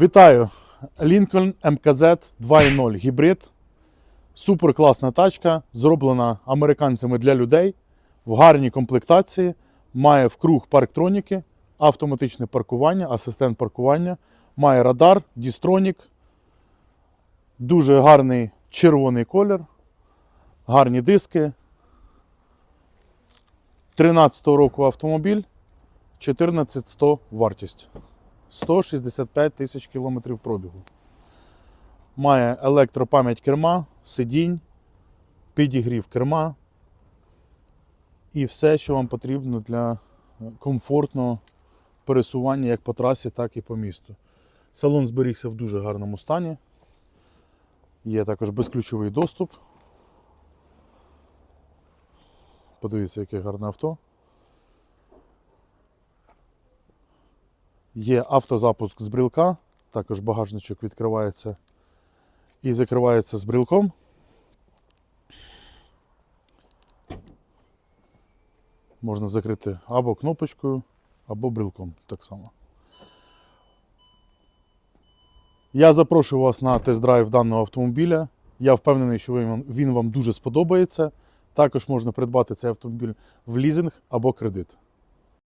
Вітаю! Lincoln MKZ 2.0 гібрид. Супер класна тачка, зроблена американцями для людей в гарній комплектації. Має вкруг парктроніки, автоматичне паркування, асистент паркування, має радар, дістронік, дуже гарний червоний колір, гарні диски. 13-го року автомобіль, 14100 вартість. 165 тисяч кілометрів пробігу. Має електропам'ять керма, сидінь, підігрів керма і все, що вам потрібно для комфортного пересування як по трасі, так і по місту. Салон зберігся в дуже гарному стані. Є також безключовий доступ. Подивіться, яке гарне авто. Є автозапуск з брілка, також багажничок відкривається і закривається з брілком. Можна закрити або кнопочкою, або брілком так само. Я запрошую вас на тест-драйв даного автомобіля. Я впевнений, що він вам дуже сподобається. Також можна придбати цей автомобіль в лізинг або кредит.